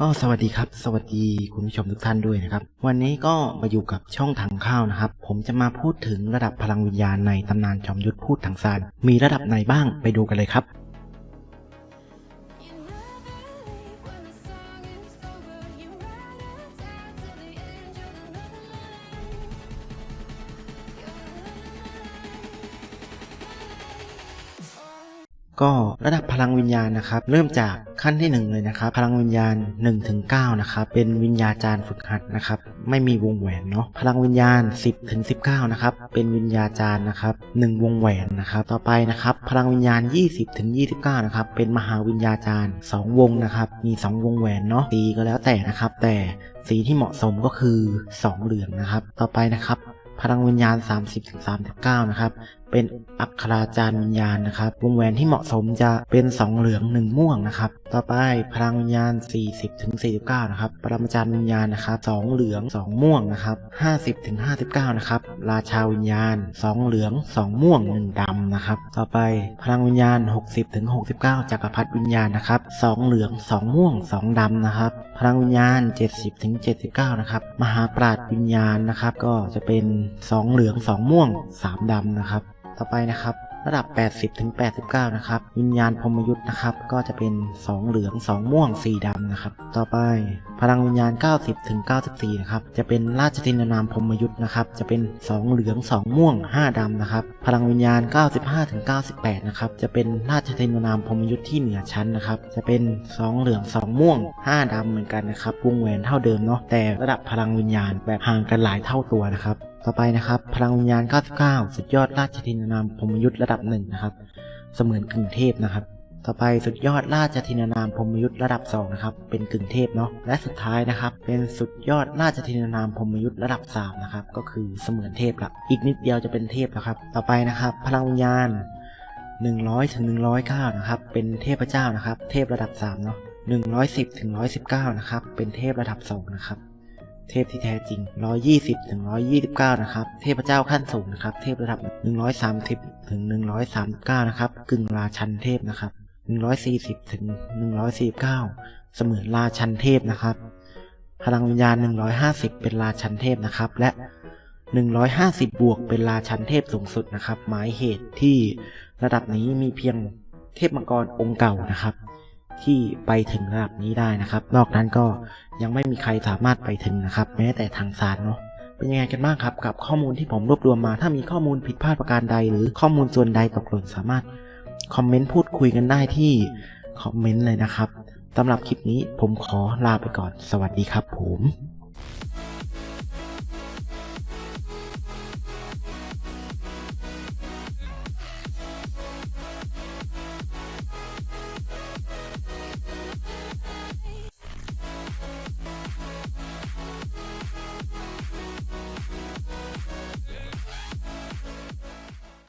ก็สวัสดีครับ สวัสดีคุณผู้ชมทุกท่านด้วยนะครับ วันนี้ก็มาอยู่กับช่องถังข้าวนะครับ ผมจะมาพูดถึงระดับพลังวิญญาณในตำนานจอมยุทธพูดถังซานมีระดับไหนบ้างไปดูกันเลยครับ ก็ระดับพลังวิญญาณนะครับ เริ่มจากขั้นที่หนึ่งเลยนะครับ พลังวิญญาณ1ถึง9นะครับเป็นวิญญาจารย์ฝึกหัดนะครับ ไม่มีวงแหวนเนาะพลังวิญญาณ 10ถึง19นะครับเป็นวิญญาจารย์นะครับ1วงแหวนนะครับ ต่อไปนะครับ พลังวิญญาณ 20ถึง29นะครับเป็นมหาวิญญาจารย์ 2 วงนะครับ มี 2 วงแหวนเนาะสีก็แล้วแต่นะครับ แต่สีที่เหมาะสมก็คือ 2 เหลืองนะครับ ต่อไปนะครับพลังวิญญาณ 30-39 นะครับ เป็นอัคราจารย์วิญญาณนะครับวงแหวนที่เหมาะสมจะเป็น 2 เหลือง 1 ม่วงนะครับ ต่อไปพลังวิญญาณ 40-49 นะครับ ปรมาจารย์วิญญาณนะครับ 2 เหลือง 2 ม่วงนะครับ50-59 นะครับ ราชาวิญญาณ 2 เหลือง 2 ม่วง 1ดำนะครับ ต่อไปพลังวิญญาณ 60-69 จักรพรรดิวิญญาณนะครับ 2 เหลือง 2 ม่วง 2ดำนะครับ พลังวิญญาณ 70-79 นะครับ มหาปราดวิญญาณนะครับ ก็จะเป็น 2 เหลือง 2 ม่วง 3ดำนะครับ ต่อไปนะครับ ระดับ 80ถึง89 นะครับวิญญาณพรมยุทธ์นะครับ ก็จะเป็น 2 เหลือง 2 ม่วง 4ดำนะครับ ต่อไปพลังวิญญาณ 90ถึง94 นะครับ จะเป็นราชทินานามพรมยุทธ์นะครับ จะเป็น 2 เหลือง 2 ม่วง 5ดำนะครับ พลังวิญญาณ 95ถึง98 นะครับ จะเป็นราชทินานามพรมยุทธ์ที่เหนือชั้นนะครับ จะเป็น 2 เหลือง 2 ม่วง 5ดำเหมือนกันนะครับวงแหวนเท่าเดิมเนาะ แต่ระดับพลังวิญญาณแบบห่างกันหลายเท่าตัวนะครับ ต่อไปนะครับ พลังวิญญาณ 99 สุดยอดราชทินานามพรมยุทธ์ระดับหนึ่งนะครับ เสมือนกึ่งเทพนะครับ ต่อไปสุดยอดราชทินานามพรมยุทธ์ระดับ2นะครับ เป็นกึ่งเทพเนาะ และสุดท้ายนะครับ เป็นสุดยอดราชทินานามพรมยุทธ์ระดับ3นะครับ ก็คือเสมือนเทพละ อีกนิดเดียวจะเป็นเทพแล้วครับ ต่อไปนะครับ พลังวิญญาณ 100ถึง109นะครับ เป็นเทพเจ้านะครับ เทพระดับ3เนาะ110ถึง119นะครับ เป็นเทพระดับ2นะครับ เทพที่แท้จริง 120ถึง129 นะครับ เทพเจ้าขั้นสูงนะครับ เทพระดับ 130ถึง139 นะครับ กึ่งราชันเทพนะครับ 140ถึง149 เสมือนราชันเทพนะครับ พลังวิญญาณ 150 เป็นราชันเทพนะครับ และ 150 บวกเป็นราชันเทพสูงสุดนะครับ หมายเหตุที่ระดับนี้มีเพียงเทพมังกรองค์เก่านะครับ ที่ไปถึงระดับนี้ได้นะครับ นอกนั้นก็ ยังไม่มีใครสามารถไปถึงนะครับ แม้แต่ทางศาลเนาะเป็นยังไงกันบ้างครับกับข้อมูลที่ผมรวบรวมมา ถ้ามีข้อมูลผิดพลาดประการใด หรือข้อมูลส่วนใดตกหล่นสามารถคอมเมนต์พูดคุยกันได้ที่คอมเมนต์เลยนะครับสำหรับคลิปนี้ผมขอลาไปก่อนสวัสดีครับผม